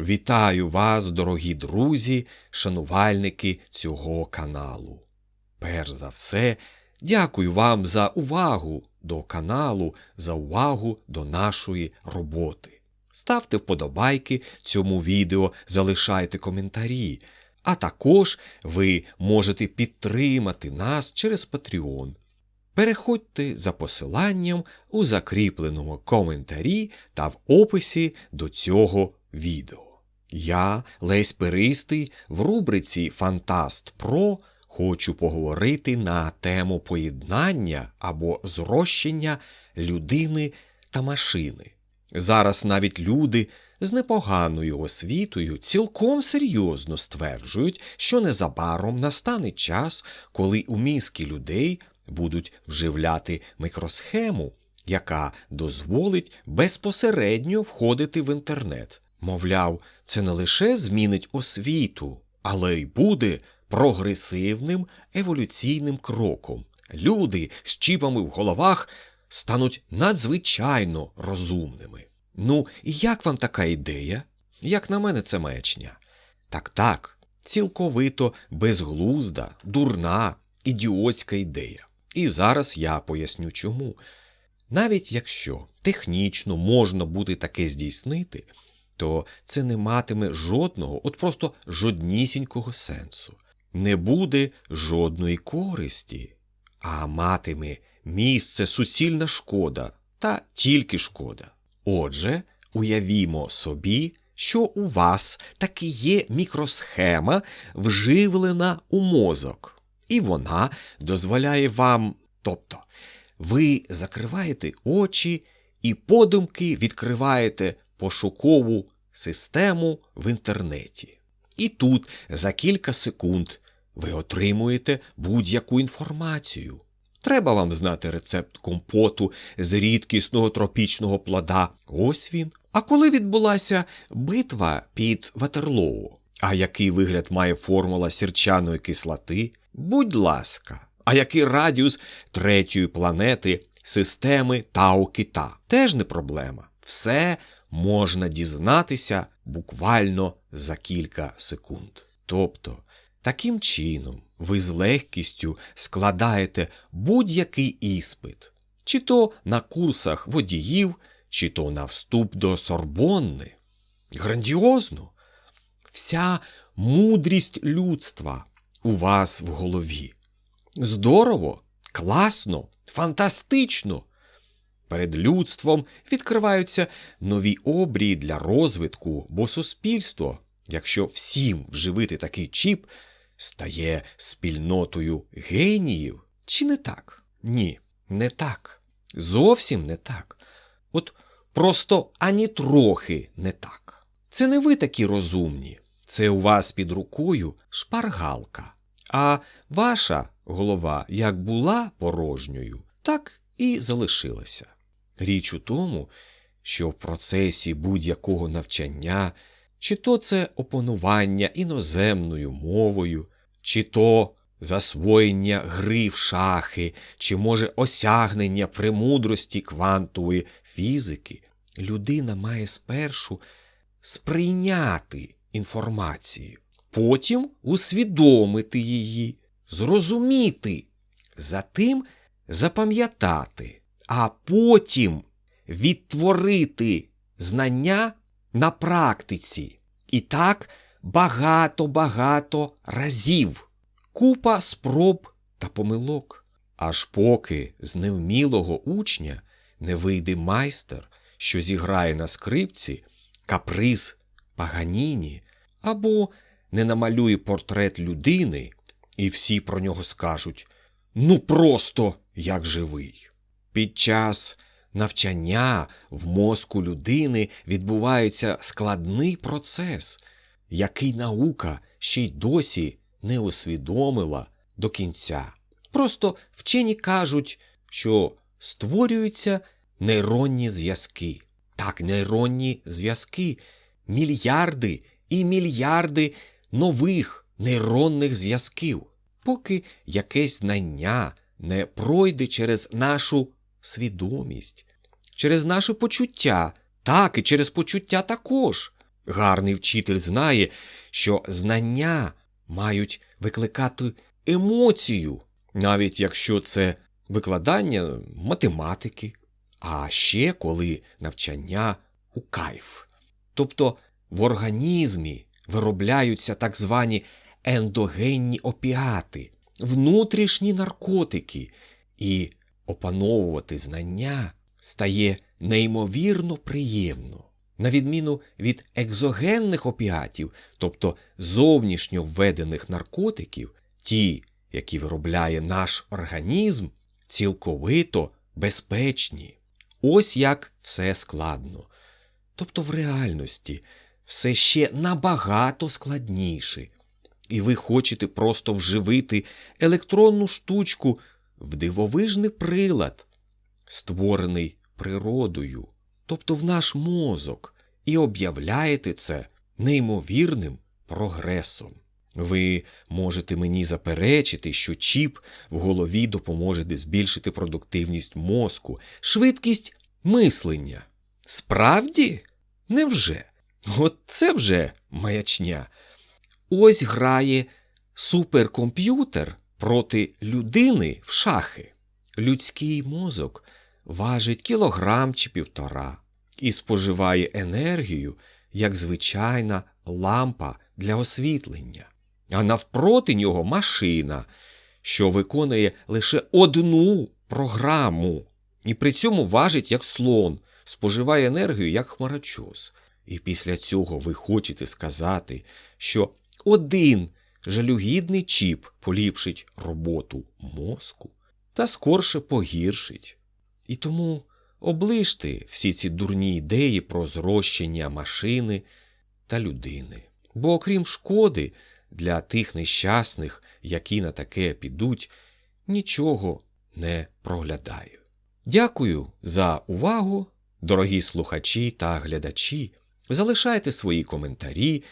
Вітаю вас, дорогі друзі, шанувальники цього каналу. Перш за все, дякую вам за увагу до каналу, за увагу до нашої роботи. Ставте вподобайки цьому відео, залишайте коментарі, а також ви можете підтримати нас через Patreon. Переходьте за посиланням у закріпленому коментарі та в описі до цього відео. Я, Лесь Перистий, в рубриці Фантаст Про хочу поговорити на тему поєднання або зрощення людини та машини. Зараз навіть люди з непоганою освітою цілком серйозно стверджують, що незабаром настане час, коли у мізки людей будуть вживляти мікросхему, яка дозволить безпосередньо входити в інтернет. Мовляв, це не лише змінить освіту, але й буде прогресивним еволюційним кроком. Люди з чіпами в головах стануть надзвичайно розумними. Ну, і як вам така ідея? Як на мене, це маячня. Так так, цілковито безглузда, дурна, ідіотська ідея. І зараз я поясню чому. Навіть якщо технічно можна буде таке здійснити, то це не матиме жодного, от просто жоднісінького сенсу. Не буде жодної користі, а матиме місце суцільна шкода та тільки шкода. Отже, уявімо собі, що у вас таки є мікросхема, вживлена у мозок, і вона дозволяє вам, тобто, ви закриваєте очі і подумки відкриваєте пошукову систему в інтернеті. І тут за кілька секунд ви отримуєте будь-яку інформацію. Треба вам знати рецепт компоту з рідкісного тропічного плода. Ось він. А коли відбулася битва під Ватерлоу? А який вигляд має формула сірчаної кислоти? Будь ласка, а який радіус третьої планети системи Тау-Кита? Теж не проблема. Все можна дізнатися буквально за кілька секунд. Тобто, таким чином ви з легкістю складаєте будь-який іспит, чи то на курсах водіїв, чи то на вступ до Сорбонни. Грандіозно! Вся мудрість людства у вас в голові. Здорово, класно, фантастично. Перед людством відкриваються нові обрії для розвитку, бо суспільство, якщо всім вживити такий чіп, стає спільнотою геніїв. Чи не так? Ні, не так. Зовсім не так. От просто ані трохи не так. Це не ви такі розумні, це у вас під рукою шпаргалка. А ваша голова як була порожньою, так і залишилася. Річ у тому, що в процесі будь-якого навчання, чи то це опанування іноземною мовою, чи то засвоєння гри в шахи, чи може осягнення премудрості квантової фізики, людина має спершу сприйняти інформацію, потім усвідомити її, зрозуміти, затим запам'ятати, а потім відтворити знання на практиці. І так багато-багато разів, купа спроб та помилок, аж поки з невмілого учня не вийде майстер, що зіграє на скрипці каприз Паганіні, або не намалює портрет людини, і всі про нього скажуть ну просто як живий. Під час навчання в мозку людини відбувається складний процес, який наука ще й досі не усвідомила до кінця. Просто вчені кажуть, що створюються нейронні зв'язки. Так, нейронні зв'язки, мільярди і мільярди нових нейронних зв'язків, поки якесь знання не пройде через нашу свідомість, через наше почуття, так і через почуття також. Гарний вчитель знає, що знання мають викликати емоцію, навіть якщо це викладання математики, а ще коли навчання у кайф. Тобто в організмі виробляються так звані ендогенні опіати, внутрішні наркотики, і опановувати знання стає неймовірно приємно. На відміну від екзогенних опіатів, тобто зовнішньо введених наркотиків, ті, які виробляє наш організм, цілковито безпечні. Ось як все складно. Тобто в реальності все ще набагато складніше. І ви хочете просто вживити електронну штучку в дивовижний прилад, створений природою, тобто в наш мозок, і об'являєте це неймовірним прогресом. Ви можете мені заперечити, що чіп в голові допоможе збільшити продуктивність мозку, швидкість мислення. Справді? Невже? От це вже маячня. Ось грає суперкомп'ютер проти людини в шахи. Людський мозок важить кілограм чи півтора і споживає енергію, як звичайна лампа для освітлення. А навпроти нього машина, що виконує лише одну програму, і при цьому важить як слон, споживає енергію як хмарочос. І після цього ви хочете сказати, що один жалюгідний чіп поліпшить роботу мозку та скорше погіршить. І тому оближте всі ці дурні ідеї про зрощення машини та людини. Бо окрім шкоди для тих нещасних, які на таке підуть, нічого не проглядаю. Дякую за увагу, дорогі слухачі та глядачі. Залишайте свої коментарі,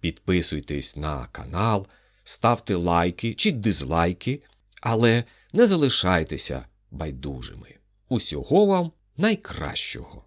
підписуйтесь на канал, ставте лайки чи дизлайки, але не залишайтеся байдужими. Усього вам найкращого!